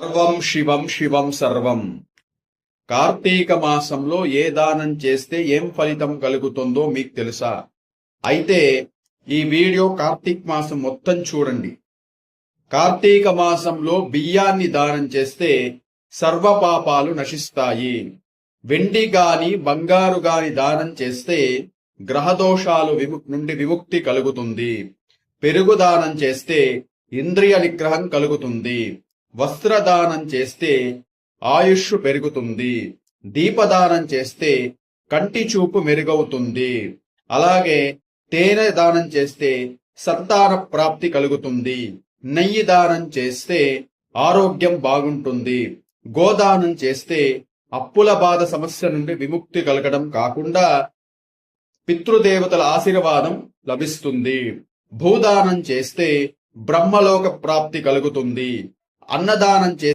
సర్వం శివం శివం సర్వం. కార్తీక మాసంలో ఏ దానం చేస్తే ఏం ఫలితం కలుగుతుందో మీకు తెలుసా? అయితే ఈ వీడియో కార్తీక మాసం మొత్తం చూడండి. కార్తీక మాసంలో బియ్యాన్ని దానం చేస్తే సర్వ పాపాలు నశిస్తాయి. వెండి గాని బంగారు గాని దానం చేస్తే గ్రహదోషాలు విము నుండి విముక్తి కలుగుతుంది. పెరుగు దానం చేస్తే ఇంద్రియ నిగ్రహం కలుగుతుంది. వస్త్రదానం చేస్తే ఆయుష్ పెరుగుతుంది. దీపదానం చేస్తే కంటి చూపు మెరుగవుతుంది. అలాగే తేనె దానం చేస్తే సంతాన ప్రాప్తి కలుగుతుంది. నెయ్యి దానం చేస్తే ఆరోగ్యం బాగుంటుంది. గోదానం చేస్తే అప్పుల బాధ సమస్య నుండి విముక్తి కలగడం కాకుండా పితృదేవతల ఆశీర్వాదం లభిస్తుంది. భూదానం చేస్తే బ్రహ్మలోక ప్రాప్తి కలుగుతుంది. అన్నదానం చేస్తే